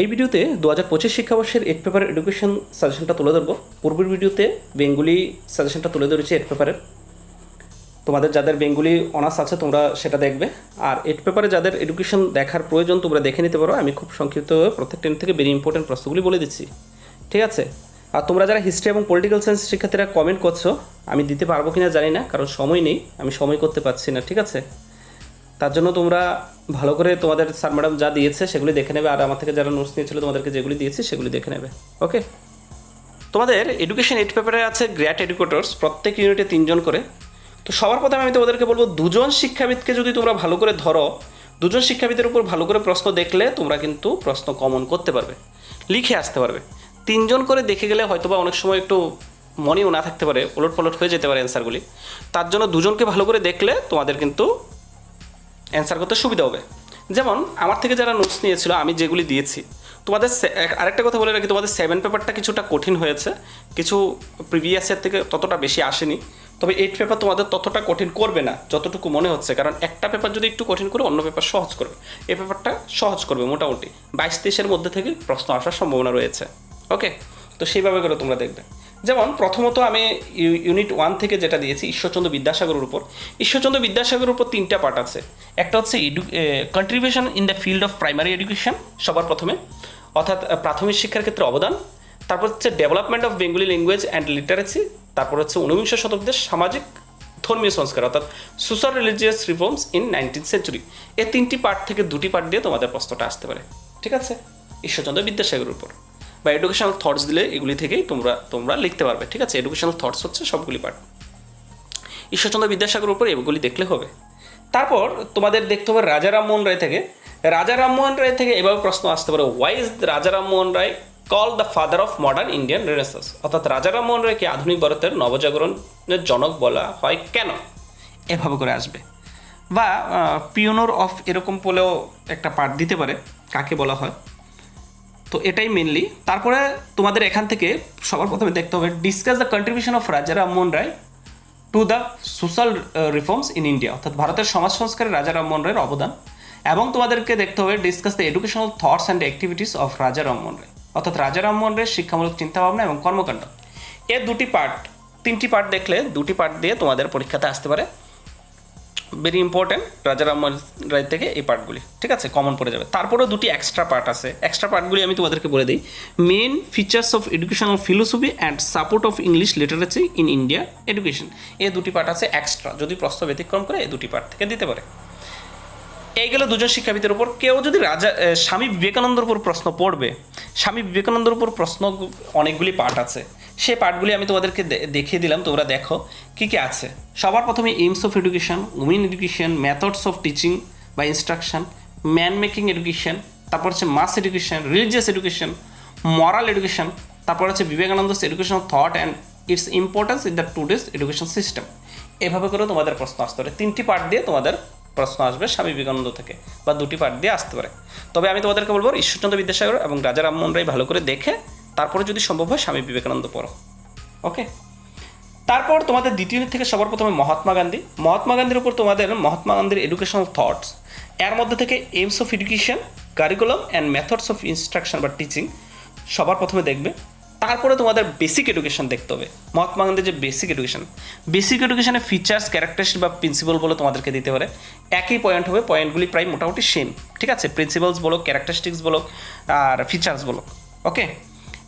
এই ভিডিওতে দু হাজার পঁচিশ শিক্ষাবর্ষের এড পেপার এডুকেশন সাজেশনটা তুলে ধরবো। পূর্বের ভিডিওতে বেঙ্গুলি সাজেশনটা তুলে ধরেছি এড পেপারের তোমাদের যাদের বেঙ্গুলি অনার্স আছে, তোমরা সেটা দেখবে। আর এড পেপারে যাদের এডুকেশন দেখার প্রয়োজন, তোমরা দেখে নিতে পারো। আমি খুব সংক্ষিপ্তভাবে প্রত্যেক টেন থেকে ভেরি ইম্পর্টেন্ট প্রশ্নগুলি বলে দিচ্ছি। ঠিক আছে? আর তোমরা যারা হিস্ট্রি এবং পলিটিক্যাল সায়েন্স শিক্ষার্থীরা কমেন্ট করছ, আমি দিতে পারব কিনা জানি না, কারণ সময় নেই। আমি সময় করতে পারছি না, ঠিক আছে? তার জন্য তোমরা ভালো করে তোমাদের স্যার ম্যাডাম যা দিয়েছে সেগুলি দেখে নেবে। আর আমার থেকে যারা নোটস নিয়েছিল তোমাদেরকে যেগুলি দিয়েছি সেগুলি দেখে নেবে। ওকে তোমাদের এডুকেশন এইট পেপারে আছে গ্র্যাট এডুকেটর্স প্রত্যেক ইউনিটে তিনজন করে। তো সবার প্রথমে আমি তোমাদেরকে বলব, দুজন শিক্ষাবিদকে যদি তোমরা ভালো করে ধরো, দুজন শিক্ষাবিদের উপর ভালো করে প্রশ্ন দেখলে তোমরা কিন্তু প্রশ্ন কমন করতে পারবে। লিখে আসতে পারবে। তিনজন করে দেখে গেলে হয়তোবা অনেক সময় একটু মনেও না থাকতে পারে ওলট পলট হয়ে যেতে পারে অ্যান্সারগুলি তার জন্য দুজনকে ভালো করে দেখলে তোমাদের কিন্তু অ্যান্সার করতে সুবিধা হবে। যেমন, আমার থেকে যারা নোটস নিয়েছিল, আমি যেগুলি দিয়েছি, তোমাদের আরেকটা কথা বলে রাখি, তোমাদের সেভেন পেপারটা কিছুটা কঠিন হয়েছে, কিছু প্রিভিয়াস ইয়ার থেকে ততটা বেশি আসেনি, তবে এইট পেপার তোমাদের ততটা কঠিন করবে না, যতটুকু মনে হচ্ছে, কারণ একটা পেপার যদি একটু কঠিন করে, অন্য পেপার সহজ করবে। এই পেপারটা সহজ করবে মোটামুটি, বাইশ, তেইশের মধ্যে থেকে প্রশ্ন আসার সম্ভাবনা রয়েছে। ওকে তো সেইভাবে করে তোমরা দেখবে। যেমন প্রথমত আমি ইউনিট ওয়ান থেকে যেটা দিয়েছি, ঈশ্বরচন্দ্র বিদ্যাসাগরের উপর। ঈশ্বরচন্দ্র বিদ্যাসাগরের উপর তিনটা পার্ট আছে। একটা হচ্ছে edu contribution in the field of primary education সবার প্রথমে। অর্থাৎ প্রাথমিক শিক্ষার ক্ষেত্রে অবদান। তারপর হচ্ছে development of Bengali language and literacy তারপর হচ্ছে ঊনবিংশ শতাব্দীর সামাজিক, ধর্মীয় সংস্কার, অর্থাৎ social religious reforms in nineteen century এই তিনটি পার্ট থেকে দুটি পার্ট দিয়ে তোমাদের প্রশ্নটা আসতে পারে। ঠিক আছে? ঈশ্বরচন্দ্র বিদ্যাসাগরের উপর। বা এডুকেশনাল থটস দিলে এগুলি থেকেই তোমরা তোমরা লিখতে পারবে, ঠিক আছে? এডুকেশনাল থটস হচ্ছে সবগুলি পার্ট ঈশ্বরচন্দ্র বিদ্যাসাগরের উপর এগুলি দেখলে হবে। তারপর তোমাদের দেখতে হবে রাজা রামমোহন রায় থেকে। রাজা রামমোহন রায় থেকে এভাবে প্রশ্ন আসতে পারে why is Raja Rammohan Roy call the father of modern Indian renaissance অর্থাৎ রাজা রামমোহন রায়কে আধুনিক ভারতের নবজাগরণের জনক বলা হয় কেন? এভাবে করে আসবে। বা পিওনোর অফ এরকম বলেও একটা পাঠ দিতে পারে, কাকে বলা হয়? তো এটাই মেনলি তারপরে তোমাদের এখান থেকে সবার প্রথমে দেখতে হবে discuss the contribution of Raja Rammohan Roy to the social reforms in India অর্থাৎ ভারতের সমাজ সংস্কারে রাজা রামমোহন রায়ের অবদান। এবং তোমাদেরকে দেখতে হবে discuss the educational thoughts and activities of Raja Rammohan Roy অর্থাৎ রাজা রামমোহন রায়ের শিক্ষামূলক চিন্তাভাবনা এবং কর্মকাণ্ড। এর দুটি পার্ট তিনটি পার্ট দেখলে দুটি পার্ট দিয়ে তোমাদের পরীক্ষাতে আসতে পারে। ভেরি ইম্পর্ট্যান্ট রাজা রামমোহন রায় থেকে এই পার্টগুলি ঠিক আছে? কমন পড়ে যাবে। তারপরেও দুটি এক্সট্রা পার্ট আছে। এক্সট্রা পার্টগুলি আমি তোমাদেরকে বলে দিই। Main features of educational philosophy and support of English literature in India education এই দুটি পার্ট আছে এক্সট্রা যদি প্রশ্ন ব্যতিক্রম করে এই দুটি পার্ট থেকে দিতে পারে। এই গেল দুজন শিক্ষাবিদের উপর। কেউ যদি রাজা স্বামী বিবেকানন্দের উপর প্রশ্ন পড়বে, স্বামী বিবেকানন্দের উপর প্রশ্ন অনেকগুলি পার্ট আছে। সেই পার্টগুলি আমি তোমাদেরকে দেখিয়ে দিলাম, তোমরা দেখো কী কী আছে। সবার প্রথমে aims of education women education methods of teaching বা ইনস্ট্রাকশন ম্যান মেকিং এডুকেশন তারপর হচ্ছে mass education religious education moral education তারপর হচ্ছে Vivekananda education thought and its importance in the to today's education system এভাবে করে তোমাদের প্রশ্ন আসতে পারে। তিনটি পার্ট দিয়ে তোমাদের প্রশ্ন আসবে স্বামী বিবেকানন্দ থেকে, বা দুটি পার্ট দিয়ে আসতে পারে। তবে আমি তোমাদেরকে বলব, ঈশ্বরচন্দ্র বিদ্যাসাগর এবং রাজা রামমোহন রায় ভালো করে দেখে তারপরে যদি সম্ভব হয় স্বামী বিবেকানন্দ পড়ো। ওকে তারপর তোমাদের দ্বিতীয় থেকে সবার প্রথমে মহাত্মা গান্ধী। মহাত্মা গান্ধীর উপর তোমাদের মহাত্মা গান্ধীর এডুকেশনাল থটস এর মধ্যে থেকে aims of education curriculum and methods of instruction বা টিচিং সবার প্রথমে দেখবে। তারপরে তোমাদের বেসিক এডুকেশন দেখতে হবে। মহাত্মা গান্ধীর যে বেসিক এডুকেশন বেসিক এডুকেশনের ফিচার্স ক্যারেক্টারিস্টিক বা প্রিন্সিপাল বলে তোমাদেরকে দিতে পারে। একই পয়েন্ট হবে পয়েন্টগুলি প্রায় মোটামুটি সেম ঠিক আছে? প্রিন্সিপালস বলো ক্যারেক্টারিস্টিক্স বলো, আর ফিচার্স বলো। ওকে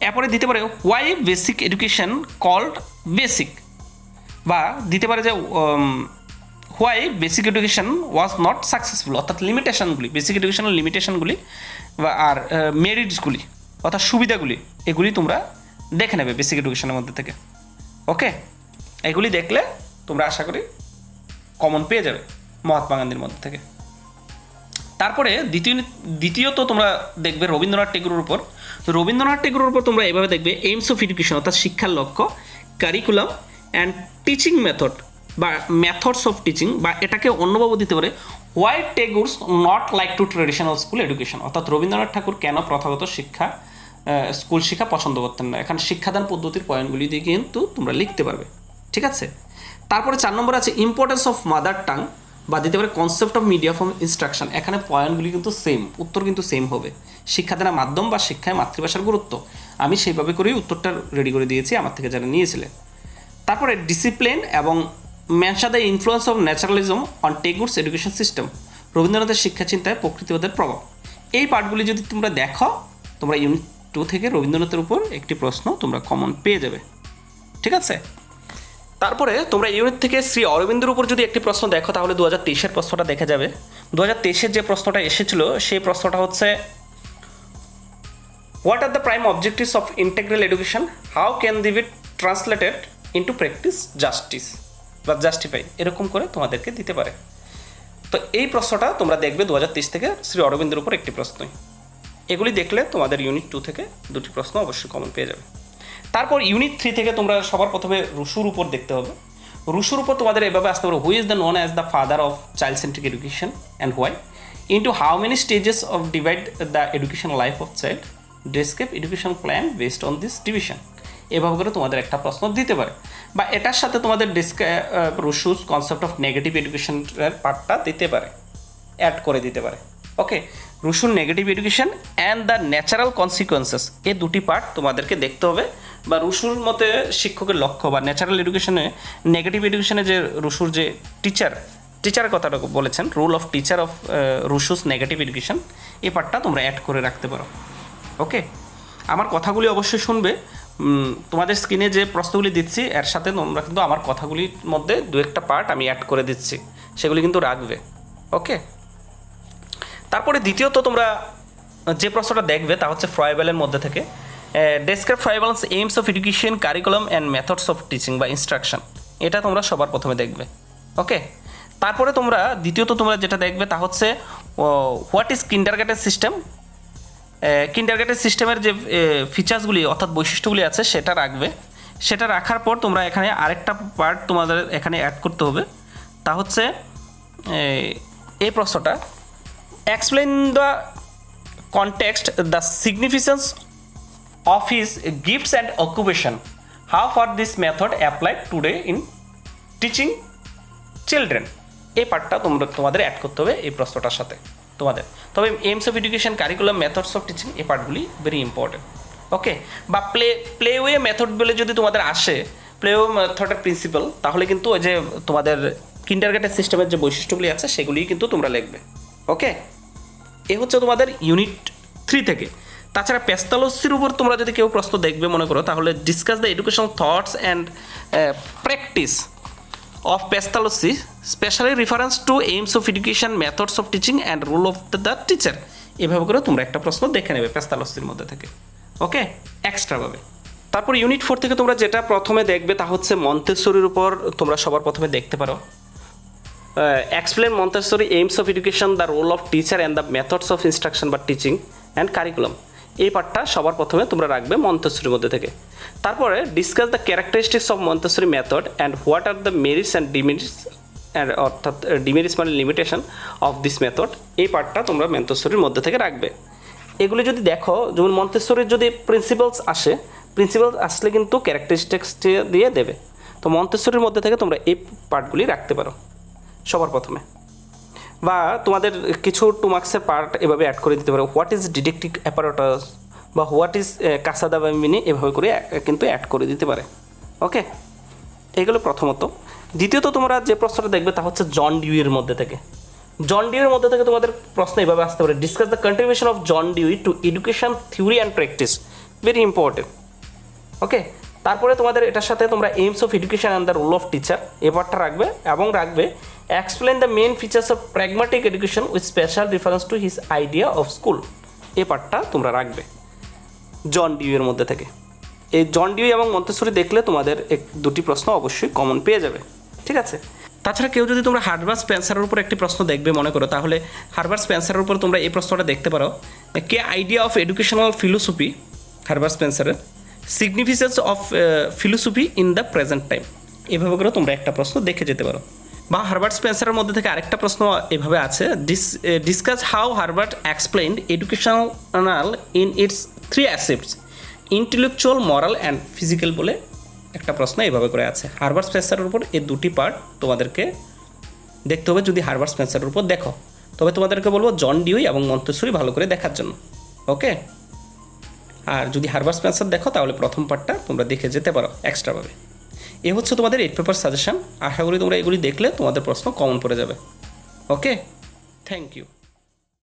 এরপরে দিতে পারে why basic education called basic বা দিতে পারে যে why basic education was not successful অর্থাৎ লিমিটেশনগুলি বেসিক এডুকেশনের লিমিটেশনগুলি বা আর মেরিটসগুলি অর্থাৎ সুবিধাগুলি, এগুলি তোমরা দেখে নেবে বেসিক এডুকেশনের মধ্যে থেকে। ওকে এগুলি দেখলে তোমরা আশা করি কমন পেয়ে যাবে মহাত্মা গান্ধীর মধ্যে থেকে। তারপরে দ্বিতীয় দ্বিতীয়ত তোমরা দেখবে রবীন্দ্রনাথ টেগুরের উপর। রবীন্দ্রনাথ টেগুরের উপর তোমরা এভাবে দেখবে এইমস অফ এডুকেশন অর্থাৎ শিক্ষার লক্ষ্য কারিকুলাম অ্যান্ড টিচিং মেথড বা মেথডস অফ টিচিং বা এটাকে অন্যভাবে দিতে পারে। Why Tagore's not like to traditional school education অর্থাৎ রবীন্দ্রনাথ ঠাকুর কেন প্রথাগত শিক্ষা স্কুল শিক্ষা পছন্দ করতেন না? এখানে শিক্ষাদান পদ্ধতির পয়েন্টগুলি দিয়ে কিন্তু তোমরা লিখতে পারবে। ঠিক আছে? তারপরে চার নম্বর আছে ইম্পর্টেন্স অফ মাদার টাং বা দিতে পারে concept of media form instruction এখানে পয়েন্টগুলি কিন্তু সেম উত্তর কিন্তু সেম হবে। শিক্ষাদানের মাধ্যম বা শিক্ষায় মাতৃভাষার গুরুত্ব। আমি সেইভাবে করেই উত্তরটা রেডি করে দিয়েছি, আমার থেকে যারা নিয়েছিলেন তারপরে ডিসিপ্লিন এবং mention the influence of naturalism on Tagore's education system রবীন্দ্রনাথের শিক্ষা চিন্তায় প্রকৃতিবাদের প্রভাব। এই পার্টগুলি যদি তোমরা দেখো, তোমরা ইউনিট টু থেকে রবীন্দ্রনাথের উপর একটি প্রশ্ন তোমরা কমন পেয়ে যাবে। ঠিক আছে? তারপরে তোমরা ইউনিট থেকে শ্রী অরবিন্দের উপর যদি একটি প্রশ্ন দেখো, তাহলে দু হাজার প্রশ্নটা দেখা যাবে। দু হাজার তেইশের যে প্রশ্নটা এসেছিল, সেই প্রশ্নটা হচ্ছে what are the prime objectives of integral education how can the be translated into practice justice বা জাস্টিফাই এরকম করে তোমাদেরকে দিতে পারে। তো এই প্রশ্নটা তোমরা দেখবে দু হাজার তেইশ থেকে শ্রী অরবিন্দের উপর একটি প্রশ্নই। এগুলি দেখলে তোমাদের ইউনিট টু থেকে দুটি প্রশ্ন অবশ্যই কমন পেয়ে যাবে। তারপর ইউনিট থ্রি থেকে তোমরা সবার প্রথমে রুশুর উপর দেখতে হবে। রুশুর উপর তোমাদের এভাবে আসতে পারো who is the known as the father of child centric education and why into how many stages of divide the education life of child describe education plan based on this division এভাবে করে তোমাদের একটা প্রশ্ন দিতে পারে। বা এটার সাথে তোমাদের discuss Rousseau's concept of negative এডুকেশনের পার্টটা দিতে পারে। অ্যাড করে দিতে পারে। Okay রুশুর negative education and the natural consequences এই দুটি পার্ট তোমাদেরকে দেখতে হবে। বা রুশুর মতে শিক্ষকের লক্ষ্য বা ন্যাচারাল এডুকেশনে নেগেটিভ এডুকেশনে যে রুশুর যে টিচার টিচার কথাটা বলেছেন rule of teacher of Rousseau's negative education এই পার্টটা তোমরা অ্যাড করে রাখতে পারো। ওকে আমার কথাগুলি অবশ্যই শুনবে। তোমাদের স্ক্রিনে যে প্রশ্নগুলি দিচ্ছি, এর সাথে তোমরা কিন্তু আমার কথাগুলির মধ্যে দু একটা পার্ট আমি অ্যাড করে দিচ্ছি। সেগুলি কিন্তু রাখবে। ওকে তারপরে দ্বিতীয়ত তোমরা যে প্রশ্নটা দেখবে তা হচ্ছে ফ্রয়েবেলের মধ্যে থেকে। Describe Froebel's aims of education curriculum and methods of teaching বা ইনস্ট্রাকশন এটা তোমরা সবার প্রথমে দেখবে ওকে তারপরে তোমরা, দ্বিতীয়ত তোমরা যেটা দেখবে তা হচ্ছে what is kindergarten system kindergarten সিস্টেমের যে ফিচার্সগুলি অর্থাৎ বৈশিষ্ট্যগুলি আছে, সেটা রাখবে। সেটা রাখার পর তোমরা এখানে আরেকটা পার্ট তোমাদের এখানে অ্যাড করতে হবে। তা হচ্ছে এই প্রশ্নটা। Explain the context, the significance of his gifts and occupation. How far this method applied today in teaching children? এই পার্টটা তোমরা তোমাদের অ্যাড করতে হবে এই প্রশ্নটার সাথে, তোমাদের। তবে aims of education curriculum methods of teaching এই পার্টগুলি ভেরি ইম্পর্টেন্ট ওকে বা প্লে প্লে ওয়ে মেথড বলে যদি তোমাদের আসে প্লে ওয়ে মেথডের প্রিন্সিপাল তাহলে কিন্তু ওই যে তোমাদের কিন্ডারগার্টেন সিস্টেমের যে বৈশিষ্ট্যগুলি আছে সেগুলি কিন্তু তোমরা লিখবে। ওকে এ হচ্ছে তোমাদের ইউনিট থ্রি থেকে। তাছাড়া পেস্তালসির উপর তোমরা যদি কেউ প্রশ্ন দেখবে, মনে করো, তাহলে discuss the educational thoughts and practice of Pestalozzi specially reference to aims of education methods of teaching and role of the teacher এভাবে করে তোমরা একটা প্রশ্ন দেখে নেবে পেস্তালসির মধ্যে থেকে। ওকে এক্সট্রাভাবে তারপর ইউনিট ফোর থেকে তোমরা যেটা প্রথমে দেখবে, তা হচ্ছে মন্তেশ্বরীর উপর তোমরা সবার প্রথমে দেখতে পারো। Explain Montessori aims of education the role of teacher and the methods of instruction বা টিচিং অ্যান্ড কারিকুলাম এই পার্টটা সবার প্রথমে তোমরা রাখবে মন্তেশ্বরীর মধ্যে থেকে। তারপরে discuss the characteristics of Montessori method and what R the merits and demerits and অর্থাৎ ডিমেরিটস মানে লিমিটেশন অফ দিস মেথড এই পার্টটা তোমরা মন্তেশ্বরীর মধ্যে থেকে রাখবে। এগুলি যদি দেখো, যেমন মন্তেশ্বরীর যদি প্রিন্সিপালস আসে প্রিন্সিপালস আসলে কিন্তু ক্যারেক্টারিস্টিক্স দিয়ে দেবে। তো মন্তেশ্বরীর মধ্যে থেকে তোমরা এই পার্টগুলি রাখতে পারো। সবার প্রথমে। বা তোমাদের কিছু টু মার্কসের পার্ট এভাবে অ্যাড করে দিতে পারো। হোয়াট ইজ ডিটেকটিভ অ্যাপারেটাস বা হোয়াট ইজ কাসাদা বা মিনি এভাবে করে কিন্তু অ্যাড করে দিতে পারে। ওকে এগুলো প্রথমত। দ্বিতীয়ত তোমরা যে প্রশ্নটা দেখবে তা হচ্ছে জন ডিউয়ের মধ্যে থেকে। জন ডিউয়ের মধ্যে থেকে তোমাদের প্রশ্ন এভাবে আসতে পারে। Discuss the contribution of John Dewey to education theory and practice very important okay তারপরে তোমাদের এটার সাথে তোমরা aims of education and the role of teacher এ পার্টটা রাখবে এবং রাখবে explain the main features of pragmatic education with special reference to his idea of school এ পার্টটা তোমরা রাখবে। জন ডিউয়ের মধ্যে থেকে। এই জন ডিউ এবং মন্তেশ্বরী দেখলে তোমাদের এক দুটি প্রশ্ন অবশ্যই কমন পেয়ে যাবে। ঠিক আছে? তাছাড়া কেউ যদি তোমরা হার্বার্স স্পেন্সারের উপর একটি প্রশ্ন দেখবে মনে করো, তাহলে হার্বার্স স্পেন্সারের উপর তোমরা এই প্রশ্নটা দেখতে পারো। কে idea of educational philosophy Herbert স্পেন্সারের significance of philosophy in the present time এভাবে করে তোমরা একটা প্রশ্ন দেখে যেতে পারো। বা হার্বার্ট স্পেন্সারের মধ্যে থেকে আরেকটা প্রশ্ন এভাবে আছে। Dis discuss how Herbert explained educational in its three aspects intellectual moral and physical বলে একটা প্রশ্ন এভাবে করে আছে। হার্বার্ট স্পেন্সারের উপর এই দুটি পার্ট তোমাদেরকে দেখতে হবে যদি হারবার স্পেন্সারের উপর দেখো। তবে তোমাদেরকে বলব জন ডিউই এবং মন্তেশ্বরী ভালো করে দেখার জন্য, ওকে? আর যদি হারবার স্পেন্সার দেখো তাহলে প্রথম পার্টটা তোমরা দেখে যেতে পারো এক্সট্রাভাবে এ হচ্ছে তোমাদের এইট পেপার সাজেশান আশা করি তোমরা এগুলি দেখলে তোমাদের প্রশ্ন কমন পড়ে যাবে। Okay thank you